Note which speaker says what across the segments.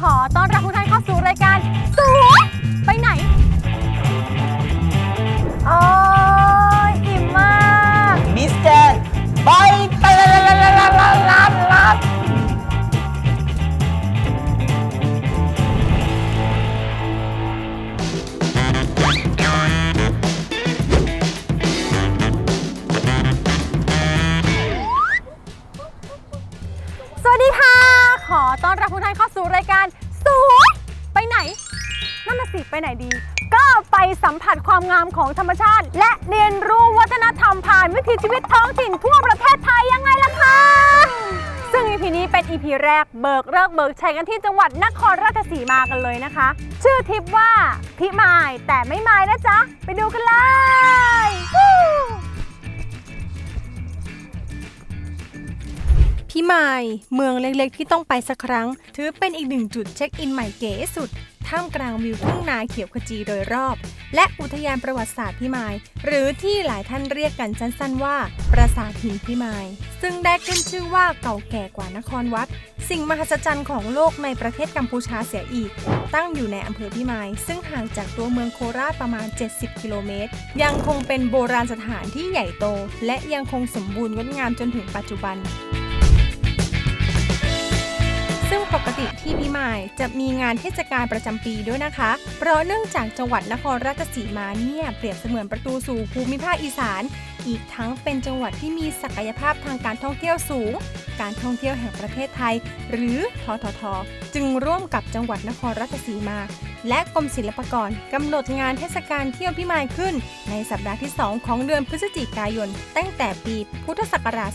Speaker 1: ขอต้อนรับทุกท่านเข้าสู่รายการสวยไปไหน โอ้ยอิ่มมาก
Speaker 2: มิสแกนไปไปลาลาลาลาลา
Speaker 1: สวัสดีค่ะ ขอต้อนรับทุกท่านเข้าสู่รายการสวยไปไหน นั่นน่ะสิไปไหนดี ก็ไปสัมผัสความงามของธรรมชาติ และเรียนรู้วัฒนธรรมผ่านวิถีชีวิตท้องถิ่นทั่วประเทศไทยยังไงล่ะคะ ซึ่ง EP นี้เป็น EP แรกเบิกเลิกเบิกชัยกันที่จังหวัดนครราชสีมากันเลยนะคะ ชื่อทริปว่าพิมายแต่ไม่มายนะจ๊ะ ไปดูกันเลย
Speaker 3: มาย เมืองเล็กๆ ที่ต้องไปสักครั้ง ถือเป็นอีกหนึ่งจุดเช็คอินใหม่เก๋สุด ท่ามกลางวิวทุ่งนาเขียวขจีโดยรอบ และอุทยานประวัติศาสตร์พิมาย หรือที่หลายท่านเรียกกันสั้นๆว่า ปราสาทหินพิมาย ซึ่งได้ขึ้นชื่อว่าเก่าแก่กว่านครวัด สิ่งมหัศจรรย์ของโลกในประเทศกัมพูชาเสียอีก ตั้งอยู่ในอำเภอพิมาย ซึ่งห่างจากตัวเมืองโคราชประมาณ 70 กิโลเมตร ยังคงเป็นโบราณสถานที่ใหญ่โต และยังคงสมบูรณ์งดงามจนถึงปัจจุบัน ซึ่งปกติที่พิมายจะมีงานเทศกาลประจำปีด้วยนะคะ เพราะเนื่องจากจังหวัดนครราชสีมาเนี่ยเปรียบเสมือนประตูสู่ภูมิภาคอีสาน อีกทั้งเป็นจังหวัดที่มีศักยภาพทางการท่องเที่ยวสูง การท่องเที่ยวแห่งประเทศไทย หรือททท จึงร่วมกับจังหวัดนครราชสีมา และกรมศิลปากรกำหนดงานเทศกาลเที่ยวพิมายขึ้น ในสัปดาห์ที่ 2 ของเดือนพฤศจิกายน ตั้งแต่ปีพุทธศักราช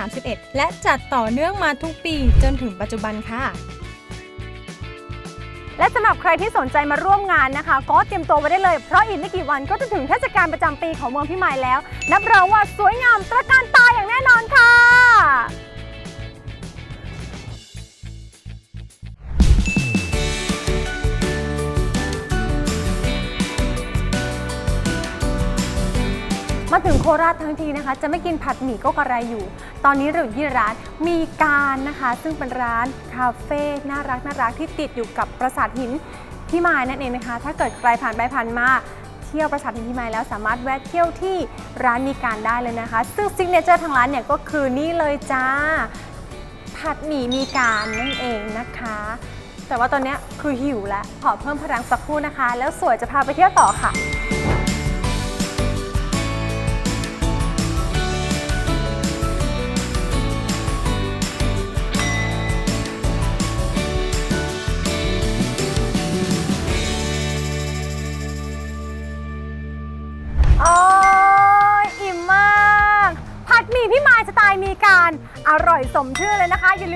Speaker 3: 2531 และจัดต่อเนื่องมาทุกปีจนถึงปัจจุบันค่ะ
Speaker 1: และสำหรับใครที่สนใจมาร่วมงานนะคะ ก็เตรียมตัวไว้ได้เลย เพราะอีกไม่กี่วันก็จะถึงเทศกาลประจำปีของเมืองพิมายแล้ว นับรองว่าสวยงามตระการตาอย่างแน่นอนค่ะ มาถึงโคราชทั้งทีนะคะ จะไม่กินผัดหมี่ก็กระไรอยู่ ตอนนี้เราอยู่ที่ร้านมีการนะคะ ซึ่งเป็นร้านคาเฟ่น่ารักน่ารักที่ติดอยู่กับปราสาทหินพิมายนั่นเองนะคะ ถ้าเกิดใครผ่านไปผ่านมาเที่ยวปราสาทหินพิมายแล้วสามารถแวะเที่ยวที่ร้านมีการได้เลยนะคะ ซึ่งซิกเนเจอร์ทางร้านเนี่ยก็คือนี่เลยจ้าผัดหมี่มีการนั่นเองนะคะ แต่ว่าตอนนี้คือหิวแล้วขอเพิ่มพลังสักครู่นะคะ แล้วสวยจะพาไปเที่ยวต่อค่ะ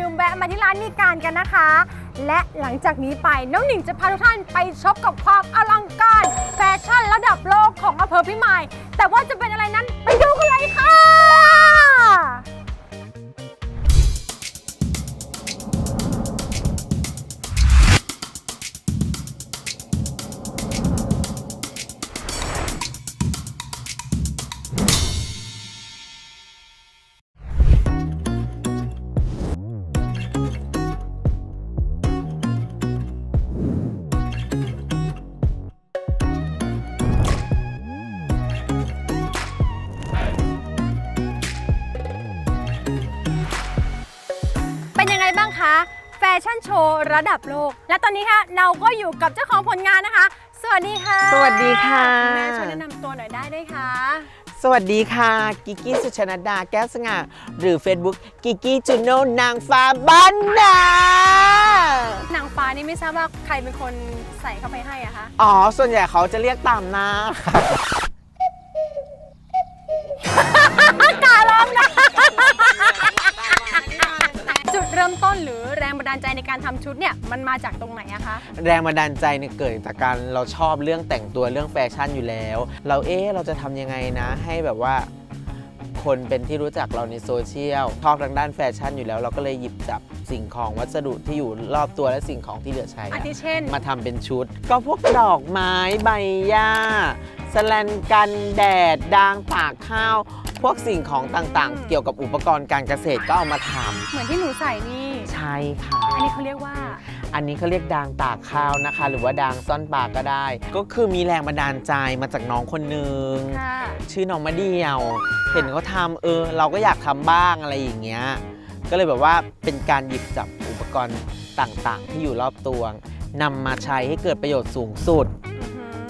Speaker 1: ลืมแวะมาที่ร้านมีการกันนะคะ และหลังจากนี้ไปน้องหนิงจะพาทุกท่านไปช็อปกับความอลังการแฟชั่นระดับโลกของอำเภอพิมาย แต่ว่าจะเป็นอะไรนั้นไปดูกันเลยค่ะ ชั่นโชว์ระดับโลก และตอนนี้ค่ะเราก็อยู่กับเจ้าของผลงานนะคะ สวัสดีค่ะ
Speaker 2: สวัสดีค่ะ
Speaker 1: ณแม่ช่วยแนะนำตัวหน่อยได้ไหมคะ
Speaker 2: สวัสดีค่ะ กิกกี้สุชนัดดาแก้วสง่า หรือ Facebook กิกกี้จูโน่นางฟ้าบ้านนา
Speaker 1: นางฟ้านี่ไม่ทราบว่าใครเป็นคนใส่เข้าไปให้อะคะ
Speaker 2: อ๋อ ส่วนใหญ่เขาจะเรียกตามหน้าค่ะ
Speaker 1: กาลองนะ จุดเริ่มต้นหรือแรงบันดาลใจในการทำชุดเนี่ยมันมาจากตรงไหนอะคะ
Speaker 2: แรงบันดาลใจเนี่ยเกิดจากการเราชอบเรื่องแต่งตัวเรื่องแฟชั่นอยู่แล้ว เราเอ๊ะเราจะทำยังไงนะ ให้แบบว่า คนเป็นที่รู้จักเราในโซเชียลชอบทางด้านแฟชั่นอยู่แล้ว เราก็เลยหยิบจับสิ่งของวัสดุที่อยู่รอบตัวและสิ่งของที่เหลือใช้
Speaker 1: อา
Speaker 2: อะ
Speaker 1: ทิเช่น
Speaker 2: มาทำเป็นชุด ก็พวกดอกไม้ใบหญ้า สแลนกันแดดดางตากข้าว พวกสิ่งของต่าง
Speaker 1: อืม
Speaker 2: ๆเกี่ยวกับอุปกรณ์การเกษตรก็เอามาทำ
Speaker 1: เหมือนที่หนูใส่นี่
Speaker 2: ใช่ช่ค่ะ
Speaker 1: อันนี้เขาเรียกว่า
Speaker 2: อันนี้เขาเรียกดางตากข้าวนะคะ หรือว่าดางซ่อนปลาก็ได้ ก็คือมีแรงบันดาลใจมาจากน้องคนหนึ่ง
Speaker 1: ค่ะ
Speaker 2: ชื่อน้องมะเดียว เห็นเขาทำเออ เราก็อยากทำบ้างอะไรอย่างเงี้ย ก็เลยแบบว่าเป็นการหยิบจับอุปกรณ์ต่างๆ ที่อยู่รอบตัวนำมาใช้ให้เกิดประโยชน์สูงสุด
Speaker 1: อือหือ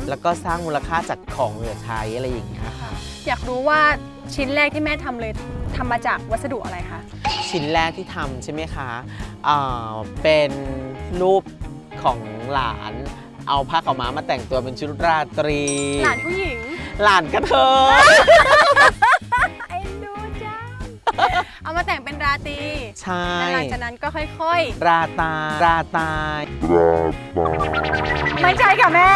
Speaker 2: แล้วก็สร้างมูลค่าจากของเหลือใช้อะไรอย่างเงี้ยค่ะ
Speaker 1: อยากรู้ว่าชิ้นแรกที่แม่ทำเลยทำมาจากวัสดุอะไรคะ
Speaker 2: ชิ้นแรกที่ทำใช่ไหมคะอ่าเป็นรูปของหลาน เอาผ้าขาวม้ามาแต่งตัวเป็นชุดราตรี
Speaker 1: หลานผู้หญิง
Speaker 2: หลานกระเทย
Speaker 1: เอ็นดูจัง เอามาแต่งเป็นราตรี
Speaker 2: ใช่
Speaker 1: แล้วหลังจากนั้นก็ค่อย
Speaker 2: ราตา ราตาย
Speaker 1: ๆ ไม่ใช่ค่ะแม่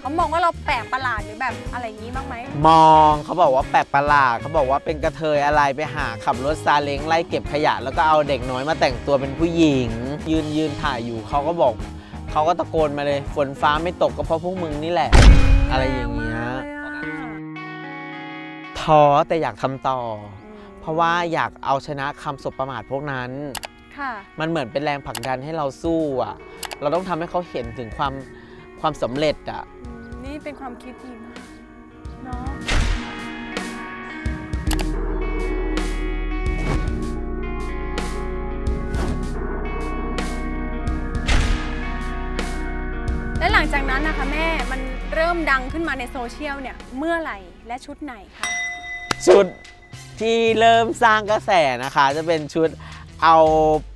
Speaker 1: เขามองว่าเราแปลกประหลาดหรือแบบอะไรอย่างนี้บ้างไหม
Speaker 2: มองเขาบอกว่าแปลกประหลาดเขาบอกว่าเป็นกระเทยอะไรไปหาขับรถซาเล้งไล่เก็บขยะ แล้วก็เอาเด็กน้อยมาแต่งตัวเป็นผู้หญิง ยืนยืนถ่ายอยู่เขาก็บอกเขาก็ตะโกนมาเลย ฝนฟ้าไม่ตกก็เพราะพวกมึงนี่แหละ อะไรอย่างเงี้ย
Speaker 1: แรงมากเลยอะ
Speaker 2: ท้อแต่อยากทำต่อเพราะว่าอยากเอาชนะคำสบประมาทพวกนั้น
Speaker 1: ค่ะ
Speaker 2: มันเหมือนเป็นแรงผลักดันให้เราสู้อะ เราต้องทำให้เขาเห็นถึงความความสำเร็จอะ
Speaker 1: อืมนี่เป็นความคิดดีมากเนาะและหลังจากนั้นนะคะแม่มันเริ่มดังขึ้นมาในโซเชียลเนี่ย เมื่อไหร่และชุดไหนคะ
Speaker 2: ชุดที่เริ่มสร้างกระแสนะคะ จะเป็นชุดเอา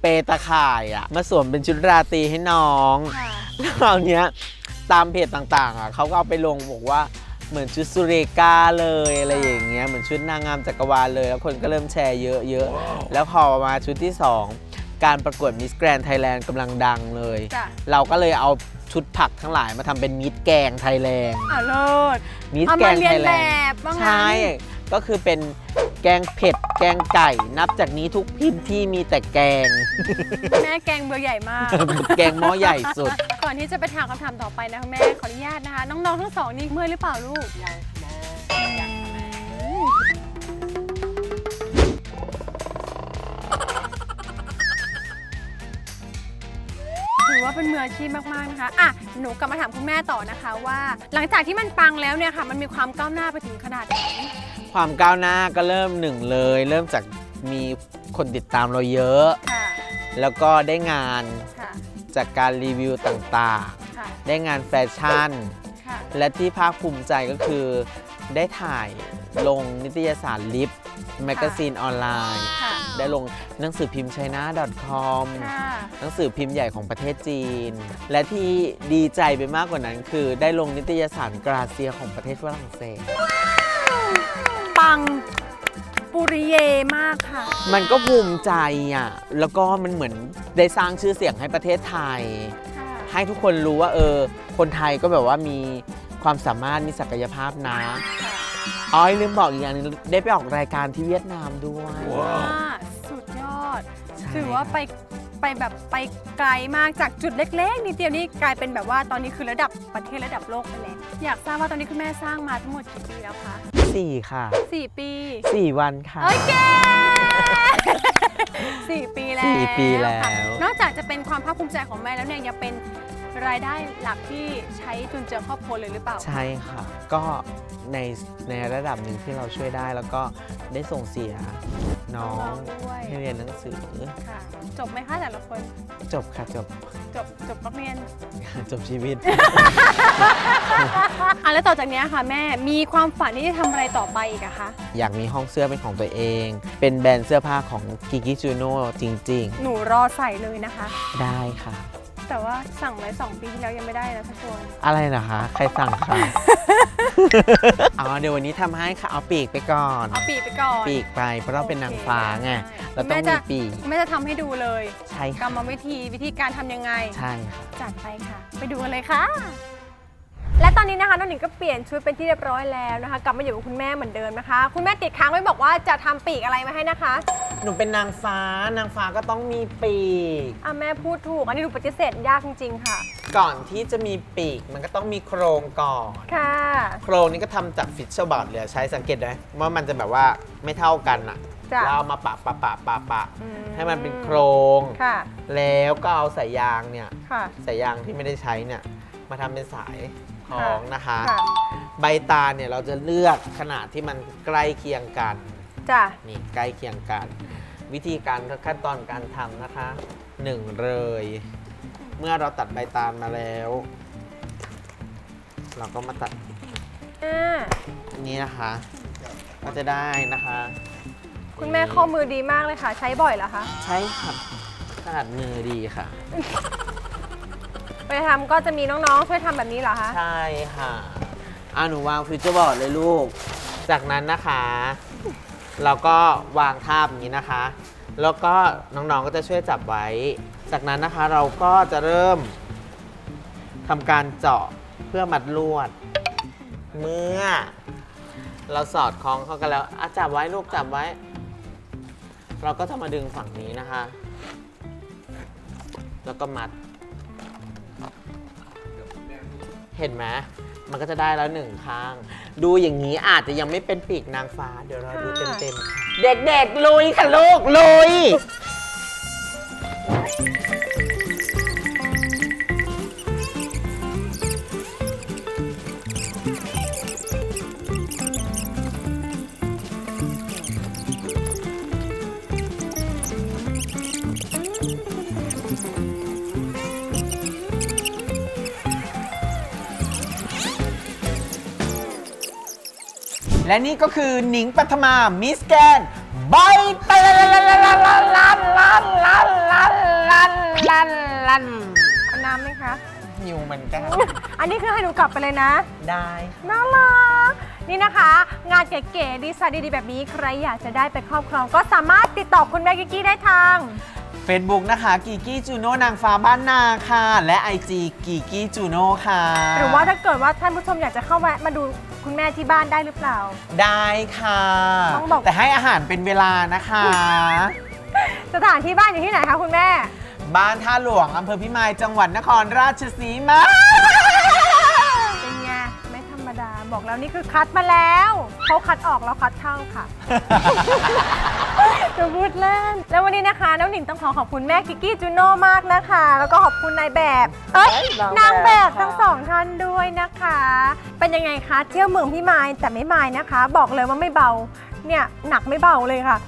Speaker 2: เปตะข่ายอะมาสวมเป็นชุดราตรีให้น้อง
Speaker 1: ค่ะ
Speaker 2: แล้วคราวเนี้ยตามเพจต่างๆอะเขาก็เอาไปลงบอกว่าเหมือนชุดสุเรกาเลยอะไรอย่างเงี้ยเหมือนชุดนางงามจักรวาลเลย แล้วคนก็เริ่มแชร์เยอะๆ แล้วพอมาชุดที่ 2 การประกวดมิสแกรนไทยแลนด์กำลังดังเลย
Speaker 1: จ้ะ
Speaker 2: เราก็เลยเอาชุดผักทั้งหลายมาทำเป็นมิสแกงไทยแลนด์
Speaker 1: อะเลิศ
Speaker 2: มิส
Speaker 1: เอา
Speaker 2: แก
Speaker 1: มางเรี
Speaker 2: ไท
Speaker 1: ยน
Speaker 2: ยแล
Speaker 1: แบ
Speaker 2: นด์
Speaker 1: บบ้าง
Speaker 2: ใช่ ก็คือเป็นแกงเผ็ด แกงไก่ นับจากนี้ทุกพิมพ์ที่มีแต่แกง
Speaker 1: แม่แกงเบอร์ใหญ่มาก
Speaker 2: แกงหม้อใหญ่สุด
Speaker 1: ก่อนที่จะไปถามคำถามต่อไปนะคะแม่ขออนุญาตนะคะ น้องๆทั้งสองนี่เมื่อยหรือเปล่าลูกยังถื อว่าเป็นมืออาชีพมากๆนะคะอะหนูกลับมาถามคุณแม่ต่อนะคะว่า หลังจากที่มันปังแล้วเนี่ยค่ะ มันมีความก้าวหน้าไปถึงขนาดไหน
Speaker 2: ความก้าวหน้าก็เริ่มหนึ่งเลย เริ่มจากมีคนติดตามเราเยอะ
Speaker 1: ค่ะ
Speaker 2: แล้วก็ได้งาน
Speaker 1: ค่ะ
Speaker 2: จากการรีวิวต่าง
Speaker 1: ค่ะ
Speaker 2: ๆ ได้งานแฟชั่น
Speaker 1: ค่ะ
Speaker 2: และที่ภาคภูมิใจก็คือ ได้ถ่ายลงนิตยสารลิฟแมกกาซีนออนไลน์
Speaker 1: ค่ะ
Speaker 2: ได้ลงหนังสือพิมพ์ china.com
Speaker 1: ค่ะ
Speaker 2: หนังสือพิมพ์ใหญ่ของประเทศจีน และที่ดีใจไปมากกว่านั้น คือได้ลงนิตยสารกราเซียของประเทศฝรั่งเศส
Speaker 1: ปังปุริเยมากค่ะ
Speaker 2: มันก็ภูมิใจอะ แล้วก็มันเหมือนได้สร้างชื่อเสียงให้ประเทศไทย
Speaker 1: ค่ะ
Speaker 2: ให้ทุกคนรู้ว่าเออ คนไทยก็แบบว่ามีความสามารถมีศักยภาพนะ
Speaker 1: ค่ะ
Speaker 2: อ๋อลืมบอกอีกอย่างหนึงได้ไปออกรายการที่เวียดนามด้วย
Speaker 1: ว่าสุดยอด
Speaker 2: ใช่
Speaker 1: ถือว่าไปไปแบบไปไกลมากจากจุดเล็กๆนิดเดียวนี่กลายเป็นแบบว่าตอนนี้คือระดับประเทศระดับโลกไปแล้วอยากทราบว่าตอนนี้คุณแม่สร้างมาทั้งหมดกี่ปีแล้วคะ
Speaker 2: สี่ค่ะ
Speaker 1: สี่ปี
Speaker 2: สี่วันค่ะ
Speaker 1: โอเคสี่ปีแล้ว
Speaker 2: สี่ปีแล้ว
Speaker 1: ค่ะนอกจากจะเป็นความภาคภูมิใจของแม่แล้วเนี่ยยังเป็น รายได้หลักที่ใช้จุนเจือครอบครัวเลยหรือเปล่า
Speaker 2: ใช่ค่ะ ก็ในในระดับหนึ่งที่เราช่วยได้แล้วก็ได้ส่งเสียน้อง
Speaker 1: ด้วย
Speaker 2: ให้เรียนหนังสือ
Speaker 1: ค่ะ จบไหมคะแต่ละคน
Speaker 2: จบค่ะจบ
Speaker 1: จบจบนักเรียน
Speaker 2: จบชีวิต
Speaker 1: อะแล้วต่อจากเนี้ยค่ะแม่มีความฝันที่จะทำอะไรต่อไปอีกอะคะ
Speaker 2: อยากมีห้องเสื้อเป็นของตัวเอง เป็นแบรนด์เสื้อผ้าของกิกิจูโน่จริง
Speaker 1: หนูรอใส่เลยนะคะ
Speaker 2: ๆ ได้ค่ะ
Speaker 1: แต่ว่าสั่งไว้สองปีที่แล้วยังไม่ได้นะทุกคน
Speaker 2: อะไรนะคะ ใครสั่งคะ อ๋อเดี๋ยววันนี้ทำให้ค่ะ เอาปีกไปก่อน
Speaker 1: เอาปีกไปก่อน
Speaker 2: ปีกไปเพราะเราเป็นนางฟ้าไง
Speaker 1: โอเค
Speaker 2: เราต้อง
Speaker 1: แม่จะ
Speaker 2: มีปีก
Speaker 1: แม่จะทำให้ดูเลย
Speaker 2: ใช่
Speaker 1: กร
Speaker 2: ค่ะ
Speaker 1: รมวิธีวิธีการทำยังไง
Speaker 2: ใช่ค่ะ
Speaker 1: จัดไปค่ะ ไปดูกันเลยค่ะ และตอนนี้นะคะน้องหนิงก็เปลี่ยนชุดเป็นที่เรียบร้อยแล้วนะคะ กลับมาอยู่กับคุณแม่เหมือนเดิมนะคะ คุณแม่ติดค้างไว้บอกว่าจะทำปีกอะไรมาให้นะคะ
Speaker 2: หนูเป็นนางฟ้า นางฟ้าก็ต้องมีปีก
Speaker 1: อะแม่พูดถูก อันนี้หนูปฏิเสธยากจริง ๆ ค่ะ
Speaker 2: ก่อนที่จะมีปีกมันก็ต้องมีโครงก่อน
Speaker 1: ค่ะ
Speaker 2: โครงนี้ก็ทำจากฟิชเชอร์บอร์ดเลยใช้สังเกตไหมว่ามันจะแบบว่าไม่เท่ากันอะ
Speaker 1: จ้ะ
Speaker 2: แล้วเอามาปะปะปะปะปะ
Speaker 1: อืม
Speaker 2: ให้มันเป็นโครง
Speaker 1: ค่ะ
Speaker 2: แล้วก็เอาสายยางเนี่ย
Speaker 1: ค่ะ
Speaker 2: สายยางที่ไม่ได้ใช้เนี่ยมาทำเป็นสาย ของนะคะ
Speaker 1: ค่ะ
Speaker 2: ใบตาลเนี่ยเราจะเลือกขนาดที่มันใกล้เคียงกัน
Speaker 1: จ้ะ
Speaker 2: นี่ใกล้เคียงกัน วิธีการขั้นตอนการทำนะคะหนึ่งเลย เมื่อเราตัดใบตาลมาแล้ว เราก็มาตัด
Speaker 1: อ่า
Speaker 2: นี้นะคะ ก็จะได้นะคะ
Speaker 1: คุณแม่ข้อมือดีมากเลยค่ะ ใช้บ่อยเหรอคะ
Speaker 2: ใช้ค่ะขนาดมือดีค่ะ
Speaker 1: ไปทำก็จะมีน้องๆช่วยทำแบบนี้เหรอคะ
Speaker 2: ใช่ค่ะอ่าหนูวางฟิวเจอร์บอร์ดเลยลูก จากนั้นนะคะ เราก็วางทาบอย่างนี้นะคะ แล้วก็น้องๆก็จะช่วยจับไว้ จากนั้นนะคะเราก็จะเริ่มทำการเจาะเพื่อมัดลวด เมื่อ เราสอดคล้องเข้ากันแล้วอะจับไว้ลูกจับไว้ เราก็จะมาดึงฝั่งนี้นะคะ แล้วก็มัด เห็นไหมมันก็จะได้แล้วหนึ่งข้าง ดูอย่างนี้อาจจะยังไม่เป็นปีกนางฟ้า เดี๋ยวเราดูเต็มๆค่ะเด็กๆลุยค่ะลูกลุย และนี่ก็คือหนิงปัทมามิสแกนใบเตยลันลันลันลันลันลันลันลันลันลัน
Speaker 1: เอาน้ำไหมคะ
Speaker 2: หิวเหมือนกัน
Speaker 1: อันนี้คือให้หนูกลับไปเลยนะ
Speaker 2: ได้
Speaker 1: น่ารัก นี่นะคะ งานเก๋ๆดีไซน์ดีๆแบบนี้ใครอยากจะได้ไปครอบครอง ก็สามารถติดต่อคุณแม่กิกกี้ได้ทาง
Speaker 2: เฟซบุ๊กนะคะกีกี้จูโน่นางฟ้าบ้านนาค่ะ และ IG กีกี้จูโน่ค่ะ
Speaker 1: หรือว่าถ้าเกิดว่าท่านผู้ชมอยากจะเข้ามามาดูคุณแม่ที่บ้านได้หรือเปล่า
Speaker 2: ได้ค่ะ
Speaker 1: ต้องบอก
Speaker 2: แต่ให้อาหารเป็นเวลานะคะ
Speaker 1: สถานที่บ้านอยู่ที่ไหนคะคุณแม่
Speaker 2: บ้านท่าหลวงอำเภอพิมายจังหวัดนครราชสีมา
Speaker 1: บอกแล้วนี่คือคัดมาแล้วเขาคัดออกแล้วคัดเข้าค่ะ จะพูดเล่น แล้ววันนี้นะคะ น้องหนิงต้องขอขอบคุณแม่กิกกี้จูโน่มากนะคะ แล้วก็ขอบคุณนายแบบ เอ้ย
Speaker 2: นางแบบ
Speaker 1: นางแบบ
Speaker 2: ค่ะ
Speaker 1: ทั้งสองท่านด้วยนะคะ เป็นยังไงคะเที่ยวเมืองพี่มายแต่ไม่มายนะคะ บอกเลยว่าไม่เบา เนี่ยหนักไม่เบาเลยค่ะ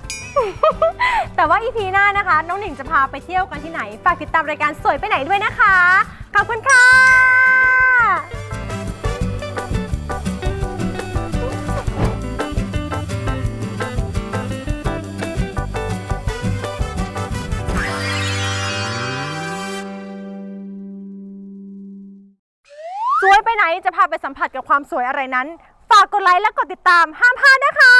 Speaker 1: แต่ว่าอีพีหน้านะคะ น้องหนิงจะพาไปเที่ยวกันที่ไหน ฝากติดตามรายการสวยไปไหนด้วยนะคะ ขอบคุณค่ะ นจะพาไปสัมผัสกับความสวยอะไรนั้น ฝากกดไลค์และกดติดตามห้ามพลาดนะคะ